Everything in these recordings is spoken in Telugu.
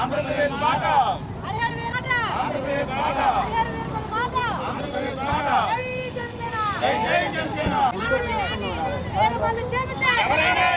ఆంధ్రప్రదేశ్ మాట ఆంధ్రప్రదేశ్ మాట ఆంధ్రప్రదేశ్ మాట జై జై జనసేన. ఎవరైనా?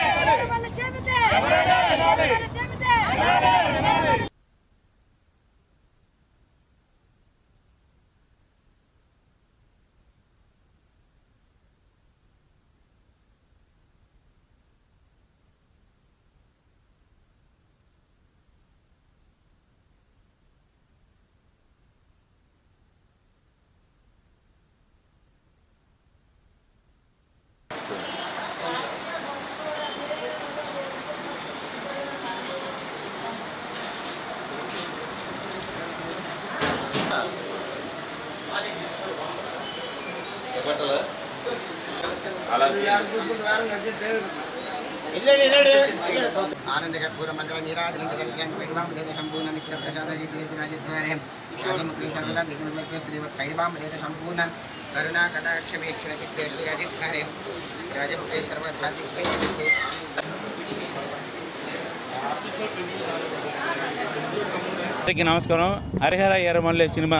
పైడివామదేత సంపూర్ణ కరుణా కటాక్ష వీక్షణ సిద్ధి శ్రీరాజిద్వారే అందరికీ నమస్కారం. హరిహర ఎర్రమల్లె సినిమా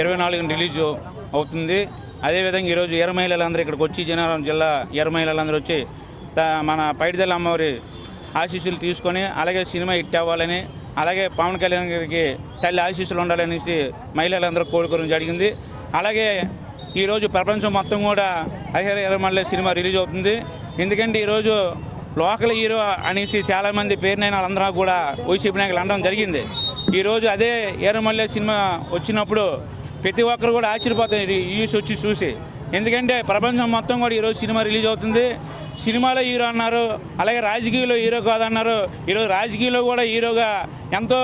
ఇరవై నాలుగున రిలీజు. అవుతుంది. అదేవిధంగా ఈరోజు ఎర్ర మహిళలందరూ ఇక్కడికి వచ్చి జనగాం జిల్లా ఎర్ర మహిళలందరూ వచ్చి త- మన పైడిదల అమ్మవారి ఆశీస్సులు తీసుకొని అలాగే సినిమా హిట్ అవ్వాలని అలాగే పవన్ కళ్యాణ్ గారికి తల్లి ఆశీస్సులు ఉండాలనేసి మహిళలందరూ కోరుకోవడం జరిగింది. అలాగే ఈరోజు ప్రపంచం మొత్తం కూడా హరిహర ఎర్రమల్లె సినిమా రిలీజ్ అవుతుంది. ఎందుకంటే ఈరోజు లోకల్ హీరో అనేసి చాలామంది పేరునైన వాళ్ళందరూ కూడా వైసీపీ నాయకులు అనడం జరిగింది. ఈరోజు అదే ఎర్రమల్లె సినిమా వచ్చినప్పుడు ప్రతి ఒక్కరు కూడా ఆశ్చర్యపోతారు ఈ న్యూస్ వచ్చి చూసి. ఎందుకంటే ప్రపంచం మొత్తం కూడా ఈరోజు సినిమా రిలీజ్ అవుతుంది. సినిమాలో హీరో అన్నారు అలాగే రాజకీయంలో హీరో కాదన్నారు. ఈరోజు రాజకీయంలో కూడా హీరోగా ఎంతో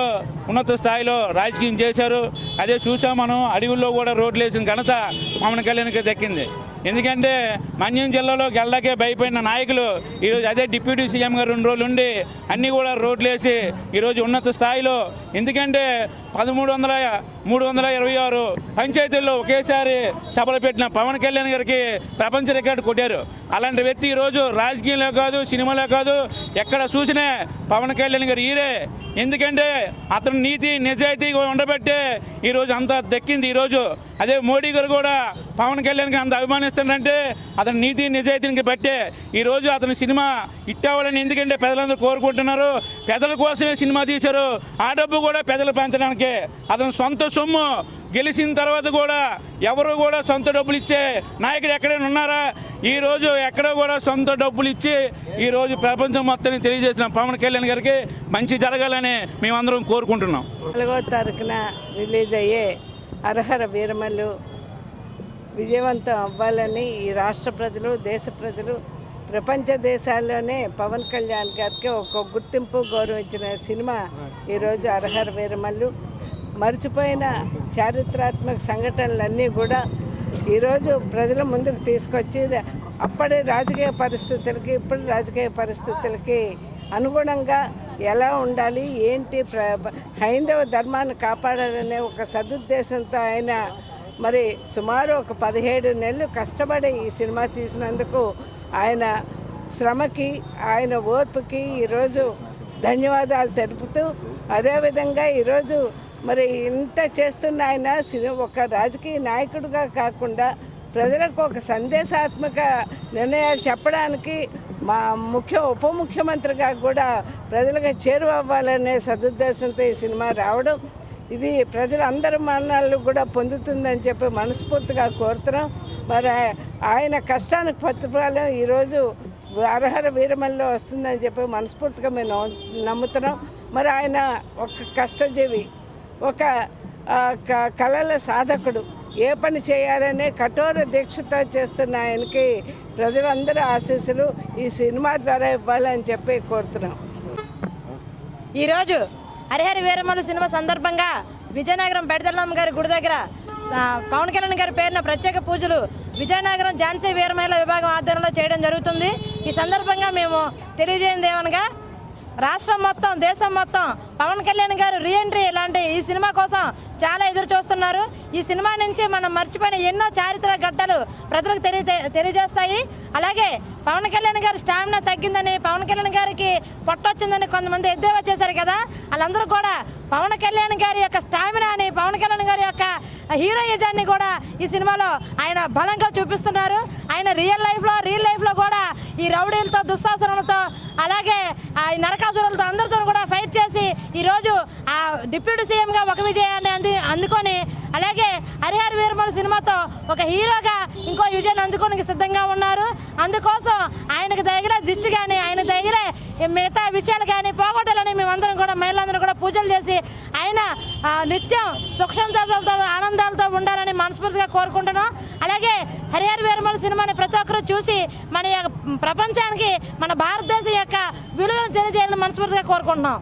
ఉన్నత స్థాయిలో రాజకీయం చేశారు. అదే చూసాం మనం అడవుల్లో కూడా రోడ్లు వేసిన ఘనత పవన్ కళ్యాణ్కి దక్కింది. ఎందుకంటే మన్యం జిల్లాలో గెల్లకే భయపడిన నాయకులు ఈరోజు అదే డిప్యూటీ సీఎం గారు రెండు రోజులు ఉండి అన్నీ కూడా రోడ్లు వేసి ఈరోజు ఉన్నత స్థాయిలో. ఎందుకంటే పదమూడు వందల మూడు వందల ఇరవై ఆరు పంచాయతీల్లో ఒకేసారి సభలు పెట్టిన పవన్ కళ్యాణ్ గారికి ప్రపంచ రికార్డు కొట్టారు. అలాంటి వ్యక్తి ఈరోజు రాజకీయంలో కాదు సినిమాలో కాదు ఎక్కడ చూసినా పవన్ కళ్యాణ్ గారు ఈరే ఎందుకంటే అతను నీతి నిజాయితీగా ఉండబట్టే ఈరోజు అంత దక్కింది ఈరోజు అదే మోడీ గారు కూడా పవన్ కళ్యాణ్కి అంత అభిమానిస్తాడంటే అతని నీతి నిజాయితీని బట్టే ఈరోజు అతని సినిమా హిట్ అవ్వాలని ఎందుకంటే ప్రజలందరూ కోరుకుంటున్నారు. ప్రజల కోసమే సినిమా తీశారు. ఆ డబ్బు కూడా ప్రజలు పెంచడానికి. అతని సొంత సొమ్ము గెలిచిన తర్వాత కూడా ఎవరు కూడా సొంత డబ్బులు ఇచ్చే నాయకుడు ఎక్కడైనా ఉన్నారా? ఈరోజు ఎక్కడ కూడా సొంత డబ్బులు ఇచ్చి ఈరోజు ప్రపంచం మొత్తాన్ని తెలియజేసిన పవన్ కళ్యాణ్ గారికి మంచి జరగాలని మేమందరం కోరుకుంటున్నాం. నాలుగో తారీఖున రిలీజ్ అయ్యే అర్హర వీరమల్లు విజయవంతం అవ్వాలని ఈ రాష్ట్ర ప్రజలు దేశ ప్రజలు ప్రపంచ దేశాల్లోనే పవన్ కళ్యాణ్ గారికి ఒక గుర్తింపు గౌరవించిన సినిమా ఈరోజు అర్హర వీరమల్లు. మర్చిపోయిన చారిత్రాత్మక సంఘటనలన్నీ కూడా ఈరోజు ప్రజల ముందుకు తీసుకొచ్చి అప్పటి రాజకీయ పరిస్థితులకి ఇప్పటి రాజకీయ పరిస్థితులకి అనుగుణంగా ఎలా ఉండాలి ఏంటి ప్ర హైందవ ధర్మాన్ని కాపాడాలనే ఒక సదుద్దేశంతో ఆయన మరి సుమారు ఒక పదిహేడు నెలలు కష్టపడి ఈ సినిమా తీసినందుకు ఆయన శ్రమకి ఆయన ఓర్పుకి ఈరోజు ధన్యవాదాలు తెలుపుతూ అదేవిధంగా ఈరోజు మరి ఇంత చేస్తున్న ఆయన సినిమా ఒక రాజకీయ నాయకుడిగా కాకుండా ప్రజలకు ఒక సందేశాత్మక నిర్ణయాలు చెప్పడానికి మా ముఖ్య ఉప ముఖ్యమంత్రిగా కూడా ప్రజలకు చేరువవ్వాలనే సదుద్దేశంతో ఈ సినిమా రావడం ఇది ప్రజలందరి మరణాలు కూడా పొందుతుందని చెప్పి మనస్ఫూర్తిగా కోరుతున్నాం. మరి ఆయన కష్టానికి ప్రతిఫలం ఈరోజు అర్హర వీరమల్లో వస్తుందని చెప్పి మనస్ఫూర్తిగా మేము నమ్ముతున్నాం. మరి ఆయన ఒక కష్టజీవి. ఒక కళల సాధకుడు. ఏ పని చేయాలనే కఠోర దీక్షతో చేస్తున్న ఆయనకి ప్రజలందరూ ఆశీస్సులు ఈ సినిమా ద్వారా ఇవ్వాలని చెప్పి కోరుతున్నాం. ఈరోజు హరిహరి వీరమ్మలు సినిమా సందర్భంగా విజయనగరం బెడదల్లమ్మ గారి గుడి దగ్గర పవన్ కళ్యాణ్ గారి పేరున ప్రత్యేక పూజలు విజయనగరం ఝాన్సీ వీరమహిళ విభాగం ఆధ్వర్యంలో చేయడం జరుగుతుంది. ఈ సందర్భంగా మేము తెలియజేయంది ఏమనగా రాష్ట్రం మొత్తం దేశం మొత్తం. పవన్ కళ్యాణ్ గారు రీఎంట్రీ లాంటి ఈ సినిమా కోసం చాలా ఎదురు చూస్తున్నారు ఈ సినిమా నుంచి మనం మర్చిపోయిన ఎన్నో చారిత్రక ఘట్టాలు ప్రజలకు తెలియ తెలియజేస్తాయి. అలాగే పవన్ కళ్యాణ్ గారి స్టామినా తగ్గిందని పవన్ కళ్యాణ్ గారికి పొట్టొచ్చిందని కొంతమంది ఎద్దేవా చేశారు కదా. వాళ్ళందరూ కూడా పవన్ కళ్యాణ్ గారి యొక్క స్టామినాని పవన్ కళ్యాణ్ గారి యొక్క హీరోయిజాన్ని కూడా ఈ సినిమాలో ఆయన బలంగా చూపిస్తున్నారు. ఆయన రియల్ లైఫ్లో రియల్ లైఫ్లో కూడా ఈ రౌడీలతో దుస్సాసనలతో అలాగే ఆ ఈ నరకాసురులతో అందరితో కూడా ఫైట్ చేసి ఈరోజు ఆ డిప్యూటీ సీఎంగా ఒక విజయాన్ని అంది అందుకొని అలాగే హరిహర వీరమల సినిమాతో ఒక హీరోగా ఇంకో విజయాన్ని అందుకోనికి సిద్ధంగా ఉన్నారు. అందుకోసం ఆయనకు దగ్గర దిష్టి కానీ ఆయన దగ్గరే మిగతా విషయాలు కానీ పోగొట్టాలని మేమందరం కూడా మహిళలందరూ కూడా పూజలు చేసి ఆయన నిత్యం సుఖ సంతోషాలతో ఆనందాలతో ఉండాలని మనస్ఫూర్తిగా కోరుకుంటున్నాం. అలాగే హరిహర వీరమల సినిమాని ప్రతి ఒక్కరూ చూసి మన యొక్క ప్రపంచానికి మన భారతదేశం యొక్క విలువను తెలియజేయాలని మనస్ఫూర్తిగా కోరుకుంటున్నాం.